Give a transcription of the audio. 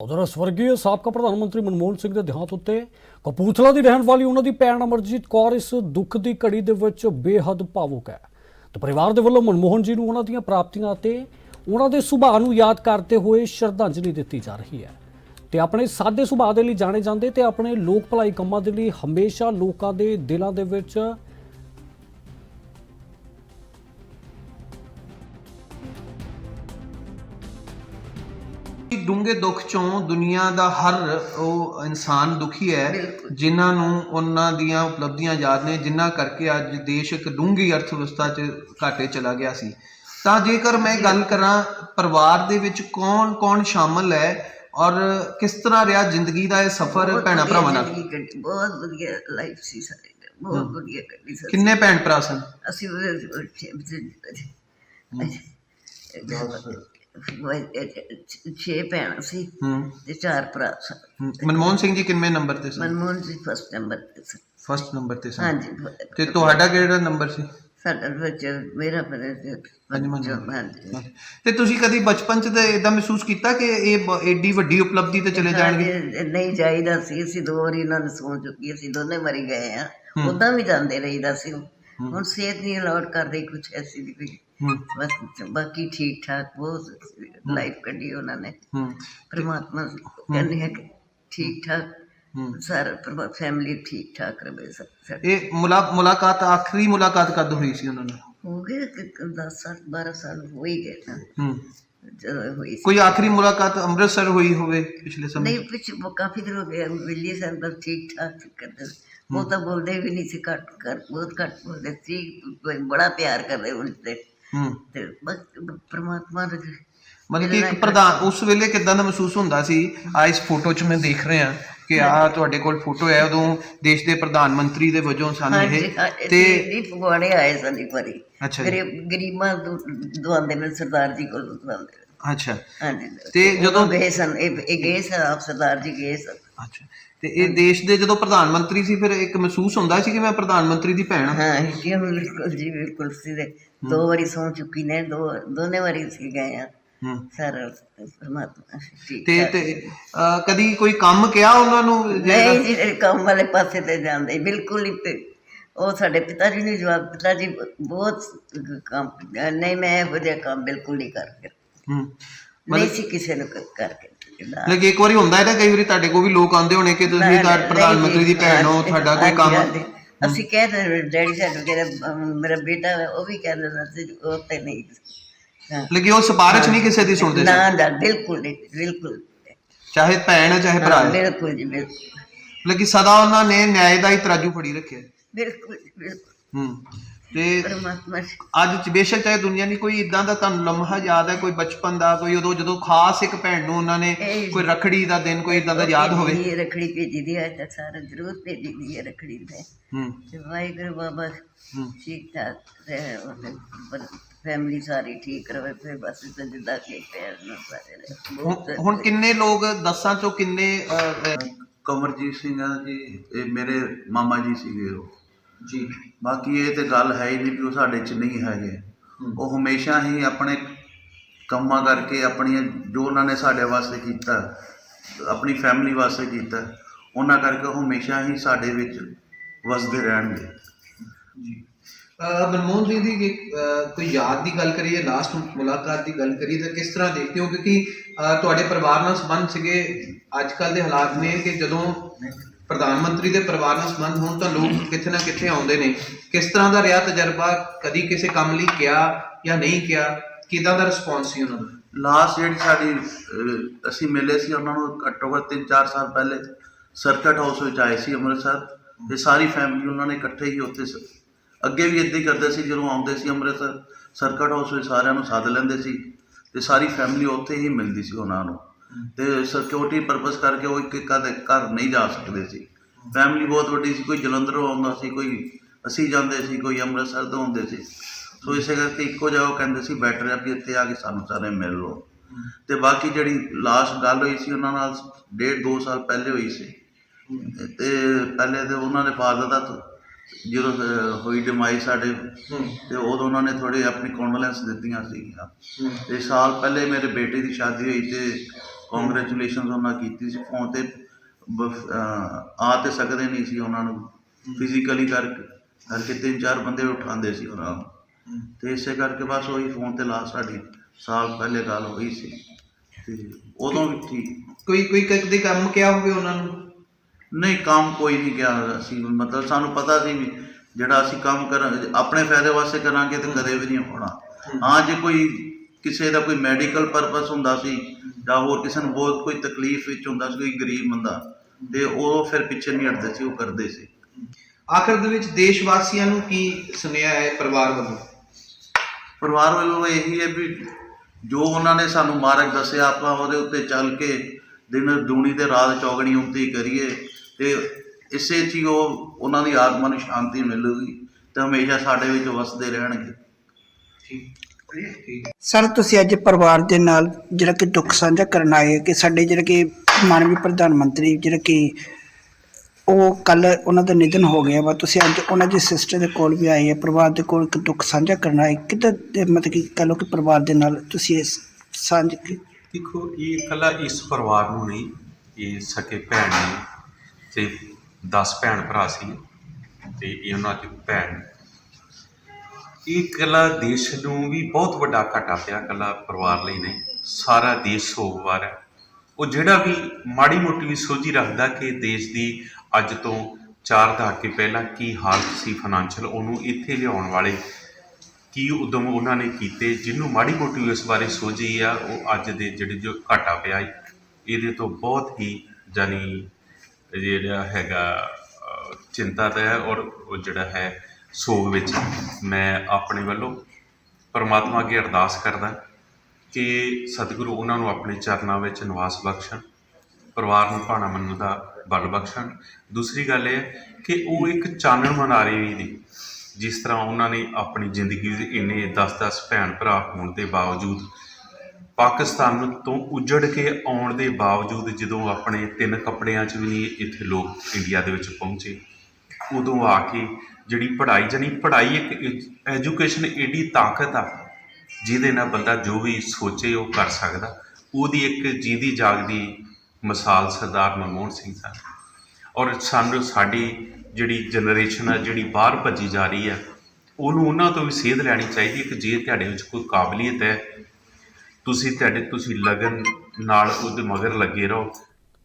ਉਧਰ ਸਵਰਗੀ ਸਾਬਕਾ ਪ੍ਰਧਾਨ ਮੰਤਰੀ ਮਨਮੋਹਨ ਸਿੰਘ ਦੇ ਦੇਹਾਂਤ ਉੱਤੇ ਕਪੂਰਥਲਾ ਦੀ ਰਹਿਣ ਵਾਲੀ ਉਹਨਾਂ ਦੀ ਭੈਣ ਅਮਰਜੀਤ ਕੌਰ ਇਸ ਦੁੱਖ ਦੀ ਘੜੀ ਦੇ ਵਿੱਚ ਬੇਹੱਦ ਭਾਵੁਕ ਹੈ। ਤੇ ਪਰਿਵਾਰ ਦੇ ਵੱਲੋਂ ਮਨਮੋਹਨ ਜੀ ਨੂੰ ਉਹਨਾਂ ਦੀਆਂ ਪ੍ਰਾਪਤੀਆਂ ਅਤੇ ਉਹਨਾਂ ਦੇ ਸੁਭਾਅ ਨੂੰ ਯਾਦ ਕਰਦੇ ਹੋਏ ਸ਼ਰਧਾਂਜਲੀ ਦਿੱਤੀ ਜਾ ਰਹੀ ਹੈ। ਤੇ ਆਪਣੇ ਸਾਦੇ ਸੁਭਾਅ ਦੇ ਲਈ ਜਾਣੇ ਜਾਂਦੇ ਤੇ ਆਪਣੇ ਲੋਕ ਭਲਾਈ ਕੰਮਾਂ ਦੇ ਲਈ ਹਮੇਸ਼ਾ ਲੋਕਾਂ ਦੇ ਦਿਲਾਂ ਦੇ ਵਿੱਚ ਡੂੰਘੇ ਦੁੱਖ ਚੋਂ ਦੁਨੀਆ ਦਾ ਹਰ ਉਹ ਇਨਸਾਨ ਦੁਖੀ ਹੈ ਜਿਨ੍ਹਾਂ ਨੂੰ ਉਹਨਾਂ ਦੀਆਂ ਉਪਲਬਧੀਆਂ ਯਾਦ ਨੇ ਜਿਨ੍ਹਾਂ ਕਰਕੇ ਅੱਜ ਦੇਸ਼ ਇੱਕ ਡੂੰਘੀ ਅਰਥ ਵਿਵਸਥਾ 'ਚ ਘਾਟੇ ਚਲਾ ਗਿਆ ਸੀ। ਤਾਂ ਜੇਕਰ ਮੈਂ ਗੱਲ ਕਰਾਂ ਪਰਿਵਾਰ ਦੇ ਵਿੱਚ ਕੌਣ ਕੌਣ ਸ਼ਾਮਲ ਹੈ ਔਰ ਕਿਸ ਤਰ੍ਹਾਂ ਰਿਹਾ ਜ਼ਿੰਦਗੀ ਦਾ ਇਹ ਸਫ਼ਰ ਬਹੁਤ ਭੈਣਾਂ ਵਧੀਆ ਭਰਾਵਾਂ ਨਾਲ? ਜ਼ਿੰਦਗੀ ਕੱਟੀ, ਬਹੁਤ ਵਧੀਆ ਲਾਈਫ ਸੀ ਸਾਡੀ ਦੀ, ਬਹੁਤ ਵਧੀਆ ਕੱਢੀ ਸੀ ਕਿੰਨੇ ਭੈਣ ਭਰਾ ਸਨ? ਅਸੀਂ ਛੇ ਭੈਣਾਂ ਸੀ ਹੂੰ। ਤੇ ਚਾਰ ਭਰਾ ਸਨ। ਹੂੰ। ਮਨਮੋਹਨ ਸਿੰਘ ਜੀ ਕਿੰਨੇ ਨੰਬਰ ਤੇ ਸਨ? ਮਨਮੋਹਨ ਜੀ ਫਸਟ ਨੰਬਰ ਤੇ ਸੀ ਫਸਟ ਨੰਬਰ ਤੇ ਸਨ। ਹਾਂਜੀ ਤੇ ਤੁਹਾਡਾ ਕਿਹੜਾ ਨੰਬਰ ਸੀ? ਸਾਡਾ ਵਿੱਚ ਮੇਰਾ ਬਰੇ ਪੰਜਵਾਂ ਹਾਂਜੀ ਤੇ ਤੁਸੀਂ ਕਦੀ ਬਚਪਨ 'ਚ ਤੇ ਇਦਾਂ ਮਹਿਸੂਸ ਕੀਤਾ ਕਿ ਇਹ ਬ- ਏਡੀ ਵੱਡੀ ਉਪਲਬਧੀ ਤੇ ਚਲੇ ਜਾਣਗੇ? ਹਾਂਜੀ, ਨਹੀਂ ਜਾਈਦਾ ਸੀ। ਅਸੀਂ ਦੋ ਵਾਰੀ ਇਹਨਾਂ ਨੂੰ ਸੌਂ ਚੁੱਕੀ ਅਸੀਂ ਦੋਨੇ ਮਰੀ ਗਏ ਆ ਉਦਾਂ ਵੀ ਜਾਂਦੇ ਰਹੀਦਾ ਸੀ। ਹੁਣ ਸਿਹਤ ਨਹੀਂ ਅਲਾਉਡ ਕਰਦੇ ਕੁਛ ਐਸੀ ਦੀ ਕੋਈ ਹੂੰ। ਬਸ ਬਾਕੀ ਠੀਕ ਠਾਕ ਬਹੁਤ ਲਾਈਫ ਕੱਢੀ ਉਹਨਾਂ ਨੇ। ਹੂੰ। ਪਰਮਾਤਮਾ ਕਹਿੰਦੇ ਹੈ ਕਿ ਠੀਕ ਠਾਕ ਸਾਰਾ ਫੈਮਿਲੀ ਠੀਕ ਠਾਕ ਰਵੇ ਸਭ ਇਹ ਮੁਲਾ ਮੁਲਾਕਾਤ ਆਖਰੀ ਮੁਲਾਕਾਤ ਕਦ ਹੋਈ ਸੀ ਉਹਨਾਂ ਨਾਲ? ਹੋ ਗਏ 10 ਸਾਲ 12 ਸਾਲ ਹੋ ਹੀ ਗਏ ਨਾ। ਹੂੰ। ਜਦੋਂ ਹੋਈ ਸੀ। ਕੋਈ ਆਖਰੀ ਮੁਲਾਕਾਤ ਅੰਮ੍ਰਿਤਸਰ ਹੋਈ ਹੋਵੇ ਪਿਛਲੇ ਸਮੇਂ? ਨਹੀਂ ਪਿੱਛੇ ਉਹ ਕਾਫੀ ਦਿਨ ਹੋ ਗਏ ਦਿੱਲੀ ਸੈਂਟਰ ਠੀਕ ਠਾਕ ਕਰਦੇ। ਉਹ ਤਾਂ ਬੋਲਦੇ ਵੀ ਨਹੀਂ ਸੀ ਘੱਟ ਕਰ ਬਹੁਤ ਘੱਟ ਬੋਲਦੇ ਸੀ। ਬੜਾ ਪਿਆਰ ਕਰਦੇ ਉਨਤੇ ਹੂੰ। ਤੇ ਬਸ ਪ੍ਰਮਾਤਮਾ ਦੇ ਮਤਲਬ ਕਿ ਇੱਕ ਪ੍ਰਧਾਨ ਉਸ ਵੇਲੇ ਕਿਦਾਂ ਦਾ ਮਹਿਸੂਸ ਹੁੰਦਾ ਸੀ? ਆ ਇਸ ਫੋਟੋ 'ਚ ਮੈਂ ਦੇਖ ਰਿਹਾ ਕਿ ਆ ਤੁਹਾਡੇ ਕੋਲ ਫੋਟੋ ਹੈ ਉਦੋਂ ਦੇਸ਼ ਦੇ ਪ੍ਰਧਾਨ ਮੰਤਰੀ ਦੇ ਵਜੋਂ ਸਨ ਇਹ। ਤੇ ਨਹੀਂ ਫਗਵਾੜੇ ਆਏ ਸਨ ਇੱਕ ਵਾਰੀ। ਗਰੀਬ ਦਵਾਉਂਦੇ ਨੇ ਸਰਦਾਰ ਜੀ ਕੋਲ ਦਵਾਉਂਦੇ ਅੱਛਾ। ਹਾਂਜੀ। ਤੇ ਜਦੋਂ ਗਏ ਸਨ ਇਹ ਇਹ ਗਏ ਸਨ ਆਪ ਸਰਦਾਰ ਜੀ ਗਏ ਸਨ। ਅੱਛਾ। ਤੇ ਇਹ ਦੇਸ਼ ਦੇ ਜਦੋਂ ਪ੍ਰਧਾਨ ਮੰਤਰੀ ਸੀ ਫਿਰ ਇੱਕ ਮਹਿਸੂਸ ਹੁੰਦਾ ਸੀ ਕਿ ਮੈਂ ਪ੍ਰਧਾਨ ਮੰਤਰੀ ਦੀ ਭੈਣ ਹਾਂ। ਹਾਂ ਜੀ ਬਿਲਕੁਲ ਜੀ ਬਿਲਕੁਲ ਸੀ ਦੇ ਦੋ ਵਾਰੀ ਸੌ ਚੁੱਕੀ ਨੇ ਦੋ ਦੋਨੇ ਵਾਰੀ ਸੀ ਗਏ ਆ ਹੂੰ। ਸਾਰਾ ਪਰਮਾਤਮਾ ਠੀਕ ਤੇ। ਤੇ ਅਹ, ਕਦੀ ਕੋਈ ਕੰਮ ਕਿਹਾ ਉਹਨਾਂ ਨੂੰ? ਜਿਹੜਾ- ਨਹੀਂ ਜੀ ਕੰਮ ਵਾਲੇ ਪਾਸੇ ਤੇ ਜਾਂਦੇ ਬਿਲਕੁਲ ਹੀ ਤੇ ਉਹ ਸਾਡੇ ਪਿਤਾ ਜੀ ਨੇ ਜਵਾਬ ਪਿਤਾ ਜੀ ਬਹੁਤ ਕੰਮ ਨਹੀਂ ਮੈਂ ਇਹੋ ਜਿਹਾ ਕੰਮ ਬਿਲਕੁਲ ਨਹੀਂ ਕਰਕੇ ਹੂੰ। ਨਹੀਂ ਸੀ ਕਿਸੇ ਨੂੰ ਕ- ਕਰਕੇ। ਲੇਕਿਨ ਇੱਕ ਵਾਰੀ ਹੁੰਦਾ ਹੈ ਨਾ ਕਈ ਵਾਰੀ ਤੁਹਾਡੇ ਕੋਲ ਵੀ ਲੋਕ ਆਉਂਦੇ ਹੋਣੇ ਕਿ ਤੁਸੀਂ ਤਾਂ ਪ੍ਰਧਾਨ ਮੰਤਰੀ ਦੀ ਭੈਣ ਹੋ ਤੁਹਾਡਾ ਕੋਈ ਕੰਮ। ਅਸੀਂ ਕਹਿੰਦੇ ਡੈਡੀ ਸਾਡੇ ਕਹਿੰਦੇ ਮੇਰਾ ਬੇਟਾ ਹੈ, ਉਹ ਵੀ ਕਹਿੰਦੇ ਸੀ ਉਹ ਤੇ ਨਹੀਂ। ਹਾਂ। ਲੇਕਿਨ ਉਹ ਸਿਫਾਰਿਸ਼ ਨਹੀਂ ਕਿਸੇ ਦੀ ਸੁਣਦੇ ਸੀ ਨਾ ਨਾ ਬਿਲਕੁਲ ਨਹੀਂ ਬਿਲਕੁਲ ਚਾਹੇ ਭੈਣ ਹੈ ਚਾਹੇ ਭਰਾ ਹਾਂ, ਹੈ ਬਿਲਕੁਲ ਜੀ ਬਿਲਕੁਲ। ਲੇਕਿਨ ਸਦਾ ਉਹਨਾਂ ਨੇ ਨਿਆਂ ਦਾ ਹੀ ਤਰਾਜੂ ਫੜੀ ਰੱਖਿਆ। ਬਿਲਕੁਲ ਜੀ, ਬਿਲਕੁਲ। ਹੂੰ। ਤੇ ਪਰਮਾਤਮਾ ਅੱਜ ਚ ਬੇਸ਼ੱਕ ਚਾਹੇ ਦੁਨੀਆ ਦੀ ਕੋਈ ਇਦਾਂ ਦਾ ਤੁਹਾਨੂੰ ਲਮਹਾ ਯਾਦ ਹੈ ਕੋਈ ਬਚਪਨ ਦਾ ਕੋਈ ਉਦੋਂ ਜਦੋਂ ਖਾਸ ਇੱਕ ਭੈਣ ਨੂੰ ਉਹਨਾਂ ਨੇ ਇਹ- ਕੋਈ ਰਖੜੀ ਦਾ ਦਿਨ ਕੋਈ ਇਦਾਂ ਦਾ ਯਾਦ ਹੋਵੇ। ਭੇਜੀ ਦੀ ਹੈ, ਰੱਖੜੀ ਭੇਜੀ ਦੀ ਹੈ ਤਾਂ ਸਾਰਾ ਜ਼ਰੂਰ ਭੇਜੀ ਦੀ ਹੈ ਰੱਖੜੀ ਤੇ ਹੂੰ। ਤੇ ਵਾਹਿਗੁਰੂ ਬਾਬਾ ਹੂੰ। ਠੀਕ ਠਾਕ ਰਹੇ ਫੈਮਿਲੀ ਸਾਰੀ ਠੀਕ ਰਵੇ ਫਿਰ ਬਸ ਤੇ ਜਿੱਦਾਂ ਕਿ ਪੈਰ ਨਾ ਸਾਰੇ ਰਹੇ। ਬਹੁਤ ਹੁਣ- ਹੁਣ ਕਿੰਨੇ ਲੋਕ ਦਸਾਂ ਚੋਂ ਕਿੰਨੇ ਅਹ, ਅਹ, ਕਮਰਜੀਤ ਸਿੰਘ ਆ ਜੀ ਇਹ ਮੇਰੇ ਮਾਮਾ ਜੀ ਸੀਗੇ ਉਹ। ਜੀ। ਬਾਕੀ ਇਹ ਤੇ ਗੱਲ ਹੈ ਹੀ ਨਹੀਂ ਕਿ ਉਹ ਸਾਡੇ ਚ ਨਹੀਂ ਹੈਗੇ। ਉਹ ਹਮੇਸ਼ਾ ਹੀ ਆਪਣੇ ਕੰਮਾਂ ਕਰਕੇ ਆਪਣੀਆਂ ਜੋ ਉਹਨਾਂ ਨੇ ਸਾਡੇ ਵਾਸਤੇ ਕੀਤਾ ਆਪਣੀ ਫੈਮਿਲੀ ਵਾਸਤੇ ਕੀਤਾ ਉਹਨਾਂ ਕਰਕੇ ਉਹ ਹਮੇਸ਼ਾ ਹੀ ਸਾਡੇ ਵਿੱਚ ਵਸਦੇ ਰਹਿਣਗੇ। ਜੀ। ਮਨਮੋਹਨ ਦੀ ਜੇ, ਅਹ, ਕੋਈ ਯਾਦ ਦੀ ਗੱਲ ਕਰੀਏ ਲਾਸਟ ਮੁਲਾਕਾਤ ਦੀ ਗੱਲ ਕਰੀਏ ਤਾਂ ਕਿਸ ਤਰ੍ਹਾਂ ਦੇਖਦੇ ਹੋ? ਕਿਉਂਕਿ ਤੁਹਾਡੇ ਪਰਿਵਾਰ ਨਾਲ ਸੰਬੰਧ ਸੀਗੇ ਅੱਜ ਕੱਲ ਦੇ ਹਾਲਾਤ ਨੇ ਕਿ ਜਦੋਂ ਪ੍ਰਧਾਨ ਮੰਤਰੀ ਦੇ ਪਰਿਵਾਰ ਨਾਲ ਸੰਬੰਧ ਹੋਣ ਤਾਂ ਲੋਕ ਕਿੱਥੇ ਨਾ ਕਿੱਥੇ ਆਉਂਦੇ ਨੇ। ਕਿਸ ਤਰ੍ਹਾਂ ਦਾ ਰਿਹਾ ਤਜਰਬਾ? ਕਦੀ ਕਿਸੇ ਕੰਮ ਲਈ ਕਿਹਾ ਜਾਂ ਨਹੀਂ ਕਿਹਾ? ਕਿਦਾਂ ਦਾ ਰਿਸਪੌਂਸ ਸੀ ਉਹਨਾਂ ਦਾ? ਲਾਸਟ ਜਿਹੜੀ ਸਾਡੀ ਅਹ, ਅਸੀਂ ਮਿਲੇ ਸੀ ਉਹਨਾਂ ਨੂੰ ਘੱਟੋ ਘੱਟ 3-4 ਸਾਲ ਪਹਿਲੇ ਸਰਕਟ ਹਾਊਸ ਵਿੱਚ ਆਏ ਸੀ ਅੰਮ੍ਰਿਤਸਰ। ਤੇ ਸਾਰੀ ਫੈਮਿਲੀ ਉਹਨਾਂ ਨੇ ਇਕੱਠੇ ਹੀ ਉੱਥੇ ਸ- ਅੱਗੇ ਵੀ ਇੱਦਾਂ ਹੀ ਕਰਦੇ ਸੀ ਜਦੋਂ ਆਉਂਦੇ ਸੀ ਅੰਮ੍ਰਿਤਸਰ ਸਰਕਟ ਹਾਊਸ ਵਿੱਚ ਸਾਰਿਆਂ ਨੂੰ ਸੱਦ ਲੈਂਦੇ ਸੀ। ਤੇ ਸਾਰੀ ਫੈਮਿਲੀ ਉੱਥੇ ਹੀ ਮਿਲਦੀ ਸੀ ਉਹਨਾਂ ਨੂੰ। ਤੇ ਸਿਕਿਉਰਿਟੀ ਪਰਪਸ ਕਰਕੇ ਉਹ ਇੱਕ ਇੱਕ ਦੇ ਘਰ ਨਹੀਂ ਜਾ ਸਕਦੇ ਸੀ। ਫੈਮਿਲੀ ਬਹੁਤ ਵੱਡੀ ਸੀ ਕੋਈ ਜਲੰਧਰੋਂ ਆਉਂਦਾ ਸੀ ਕੋਈ ਅਸੀਂ ਜਾਂਦੇ ਸੀ ਕੋਈ ਅੰਮ੍ਰਿਤਸਰ ਤੋਂ ਆਉਂਦੇ ਸੀ। ਸੋ ਇਸੇ ਕਰਕੇ ਇੱਕੋ ਜਗ੍ਹਾ ਉਹ ਕਹਿੰਦੇ ਸੀ ਬੈਟਰ ਹੈ ਵੀ ਇੱਥੇ ਆ ਕੇ ਸਾਨੂੰ ਸਾਰੇ ਮਿਲ ਲਓ। ਤੇ ਬਾਕੀ ਜਿਹੜੀ ਲਾਸਟ ਗੱਲ ਹੋਈ ਸੀ ਉਹਨਾਂ ਨਾਲ ਡੇਢ ਦੋ ਸਾਲ ਪਹਿਲੇ ਹੋਈ ਸੀ। ਤੇ ਪਹਿਲੇ ਤੇ ਉਹਨਾਂ ਦੇ ਫਾਦਰ ਦਾ ਜਦੋਂ ਹੋਈ ਡਿਮਾਈ ਸਾਡੇ ਤੇ ਉਦੋਂ ਉਹਨਾਂ ਨੇ ਥੋੜੀ ਆਪਣੀ ਕੌਨਫੀਡੈਂਸ ਦਿੱਤੀਆਂ ਸੀਗੀਆਂ। ਤੇ ਸਾਲ ਪਹਿਲੇ ਮੇਰੇ ਬੇਟੇ ਦੀ ਸ਼ਾਦੀ ਹੋਈ ਤੇ ਕੰਗ੍ਰੈਚੁਲੇਸ਼ਨਸ ਉਹਨਾਂ ਕੀਤੀ ਸੀ। ਫੋਨ ਤੇ ਬ- ਅਹ ਆ ਤੇ ਸਕਦੇ ਨਹੀਂ ਸੀ ਉਹਨਾਂ ਨੂੰ। ਫਿਜ਼ੀਕਲੀ ਕਰਕੇ ਕਰਕੇ ਤਿੰਨ ਚਾਰ ਬੰਦੇ ਉਠਾਉਂਦੇ ਸੀ ਉਹਨਾਂ ਨੂੰ। ਤੇ ਇਸੇ ਕਰਕੇ ਬਸ ਉਹੀ ਫੋਨ ਤੇ ਲਾਸਟ ਸਾਡੀ ਸਾਲ ਪਹਿਲੇ ਗੱਲ ਹੋਈ ਸੀ। ਤੇ ਉਦੋਂ ਵੀ ਠੀਕ। ਕੋਈ ਕੋਈ ਕਦੇ ਕੰਮ ਕਿਹਾ ਹੋਵੇ ਉਹਨਾਂ ਨੂੰ? ਨਹੀਂ ਕੰਮ ਕੋਈ ਨਹੀਂ ਕਿਹਾ ਅਸੀਂ ਮਤਲਬ ਸਾਨੂੰ ਪਤਾ ਸੀ ਵੀ ਜਿਹੜਾ ਅਸੀਂ ਕੰਮ ਕਰਾਂ ਆਪਣੇ ਫਾਇਦੇ ਵਾਸਤੇ ਕਰਾਂਗੇ ਤੇ ਕਦੇ ਵੀ ਨਹੀਂ ਹੋਣਾ। ਹਾਂ ਜੇ ਕੋਈ ਕਿਸੇ ਦਾ ਕੋਈ ਮੈਡੀਕਲ ਪਰਪਸ ਹੁੰਦਾ ਸੀ ਜਾਂ ਹੋਰ ਕਿਸੇ ਨੂੰ ਬਹੁਤ ਕੋਈ ਤਕਲੀਫ ਵਿੱਚ ਹੁੰਦਾ ਸੀ ਕੋਈ ਗਰੀਬ ਬੰਦਾ ਤੇ ਉਹ ਫਿਰ ਪਿੱਛੇ ਨਹੀਂ ਹਟਦੇ ਸੀ ਉਹ ਕਰਦੇ ਸੀ। ਆਖਰ ਦੇ ਵਿੱਚ ਦੇਸ਼ ਵਾਸੀਆਂ ਨੂੰ ਕੀ ਸੁਨੇਹਾ ਹੈ ਪਰਿਵਾਰ ਵੱਲੋਂ? ਪਰਿਵਾਰ ਵੱਲੋਂ ਇਹੀ ਹੈ ਵੀ ਜੋ ਉਹਨਾਂ ਨੇ ਸਾਨੂੰ ਮਾਰਗ ਦੱਸਿਆ ਆਪਾਂ ਉਹਦੇ ਉੱਤੇ ਚੱਲ ਕੇ ਦਿਨ ਦੂਣੀ ਤੇ ਰਾਤ ਚੌਗਣੀ ਉੱਤੇ ਕਰੀਏ ਤੇ ਇਸੇ 'ਚ ਹੀ ਉਹ ਉਹਨਾਂ ਦੀ ਆਤਮਾ ਨੂੰ ਸ਼ਾਂਤੀ ਮਿਲੂਗੀ ਤੇ ਹਮੇਸ਼ਾ ਸਾਡੇ ਵਿੱਚ ਵਸਦੇ ਰਹਿਣਗੇ। ਠੀਕ। ਸਰ ਤੁਸੀਂ ਅੱਜ ਪਰਿਵਾਰ ਦੇ ਨਾਲ ਜਿਹੜਾ ਕਿ ਦੁੱਖ ਸਾਂਝਾ ਕਰਨ ਆਏ ਹੋ ਕਿ ਸਾਡੇ ਜਿਹੜਾ ਕਿ ਮਾਨਵੀ ਪ੍ਰਧਾਨ ਮੰਤਰੀ ਜਿਹੜਾ ਕਿ ਉਹ ਕੱਲ ਉਹਨਾਂ ਦਾ ਨਿਧਨ ਹੋ ਗਿਆ ਵਾ, ਤੁਸੀਂ ਅੱਜ ਉਹਨਾਂ ਦੀ ਸਿਸਟਰ ਦੇ ਕੋਲ ਵੀ ਆਏ ਆ ਪਰਿਵਾਰ ਦੇ ਕੋਲ ਇੱਕ ਦੁੱਖ ਸਾਂਝਾ ਕਰਨ ਆਏ ਕਿਤੇ ਮਤਲਬ ਕਿ ਕਹ ਲਓ ਕਿ ਪਰਿਵਾਰ ਦੇ ਨਾਲ ਤੁਸੀਂ ਇਸ ਸਾਂਝ ਦੇਖੋ, ਇਹ ਇਕੱਲਾ ਇਸ ਪਰਿਵਾਰ ਨੂੰ ਨਹੀਂ, ਇਹ ਸਕੇ ਭੈਣ ਨੇ ਤੇ 10 ਭੈਣ ਭਰਾ ਸੀ ਤੇ ਇਹ ਉਹਨਾਂ ਦੀ ਭੈਣ ਇਹ ਕਲਾ ਦੇਸ਼ ਨੂੰ ਵੀ ਬਹੁਤ ਵੱਡਾ ਘਾਟਾ ਪਿਆ ਕਲਾ ਪਰਿਵਾਰ ਲਈ ਨਹੀਂ ਸਾਰਾ ਦੇਸ਼ ਸੋਗਵਾਰ ਹੈ। ਉਹ ਜਿਹੜਾ ਵੀ ਮਾੜੀ ਮੋਟੀ ਵੀ ਸੋਝੀ ਰੱਖਦਾ ਕਿ ਦੇਸ਼ ਦੀ ਅੱਜ ਤੋਂ ਚਾਰ ਦਹਾਕੇ ਪਹਿਲਾਂ ਕੀ ਹਾਲਤ ਸੀ ਫਾਈਨੈਂਸ਼ੀਅਲ ਉਹਨੂੰ ਇੱਥੇ ਲਿਆਉਣ ਵਾਲੇ ਕੀ ਉਦਮ ਉਹਨਾਂ ਨੇ ਕੀਤੇ ਜਿਹਨੂੰ ਮਾੜੀ ਮੋਟੀ ਇਸ ਬਾਰੇ ਸੋਝੀ ਆ ਉਹ ਅੱਜ ਦੇ ਜਿਹੜੇ ਜੋ ਘਾਟਾ ਪਿਆ ਈ, ਇਹਦੇ ਤੋਂ ਬਹੁਤ ਹੀ ਜਾਨੀ ਜਿਹੜਾ ਹੈਗਾ ਚਿੰਤਾ ਦਾ ਔਰ ਉਹ ਜਿਹੜਾ ਹੈ ਸੋਗ ਵਿੱਚ ਮੈਂ ਆਪਣੇ ਵੱਲੋਂ ਪਰਮਾਤਮਾ ਅੱਗੇ ਅਰਦਾਸ ਕਰਦਾ ਕਿ ਸਤਿਗੁਰੂ ਉਹਨਾਂ ਨੂੰ ਆਪਣੇ ਚਰਨਾਂ ਵਿੱਚ ਨਿਵਾਸ ਬਖਸ਼ਣ, ਪਰਿਵਾਰ ਨੂੰ ਭਾਣਾ ਮੰਨਣ ਦਾ ਬਲ ਬਖਸ਼ਣ। ਦੂਸਰੀ ਗੱਲ ਇਹ ਹੈ ਕਿ ਉਹ ਇੱਕ ਚਾਨਣ ਮਨਾਰੇ ਵੀ ਨੇ ਜਿਸ ਤਰ੍ਹਾਂ ਉਹਨਾਂ ਨੇ ਆਪਣੀ ਜ਼ਿੰਦਗੀ ਦੇ ਇੰਨੇ 10-10 ਭੈਣ ਭਰਾ ਹੋਣ ਦੇ ਬਾਵਜੂਦ, ਪਾਕਿਸਤਾਨ ਤੋਂ ਉੱਜੜ ਕੇ ਆਉਣ ਦੇ ਬਾਵਜੂਦ ਜਦੋਂ ਆਪਣੇ ਤਿੰਨ ਕੱਪੜਿਆਂ 'ਚ ਵੀ ਨਹੀਂ ਇੱਥੇ ਲੋਕ ਇੰਡੀਆ ਦੇ ਵਿੱਚ ਪਹੁੰਚੇ। ਉਦੋਂ ਆ ਕੇ ਜਿਹੜੀ ਪੜ੍ਹਾਈ ਜਾਨੀ ਪੜ੍ਹਾਈ ਇੱਕ ਐਜੂਕੇਸ਼ਨ ਏਡੀ ਤਾਕਤ ਆ, ਜਿਹਦੇ ਨਾਲ ਬੰਦਾ ਜੋ ਵੀ ਸੋਚੇ ਉਹ ਕਰ ਸਕਦਾ। ਉਹਦੀ ਇੱਕ ਜੀਦੀ ਜਾਗਦੀ ਮਿਸਾਲ ਸਰਦਾਰ ਮਨਮੋਹਨ ਸਿੰਘ ਸਨ। ਔਰ ਸਾਨੂੰ ਸਾਡੀ ਜਿਹੜੀ ਜਨਰੇਸ਼ਨ ਆ, ਜਿਹੜੀ ਬਾਹਰ ਭੱਜੀ ਜਾ ਰਹੀ ਹੈ ਉਹਨੂੰ ਉਹਨਾਂ ਤੋਂ ਵੀ ਸੇਧ ਲੈਣੀ ਚਾਹੀਦੀ ਹੈ ਕਿ ਜੇ ਤੁਹਾਡੇ ਵਿੱਚ ਕੋਈ ਕਾਬਲੀਅਤ ਹੈ, ਤੁਸੀਂ ਤੁਹਾਡੇ, ਤੁਸੀਂ ਲਗਨ ਨਾਲ ਉਹਦੇ ਮਗਰ ਲੱਗੇ ਰਹੋ।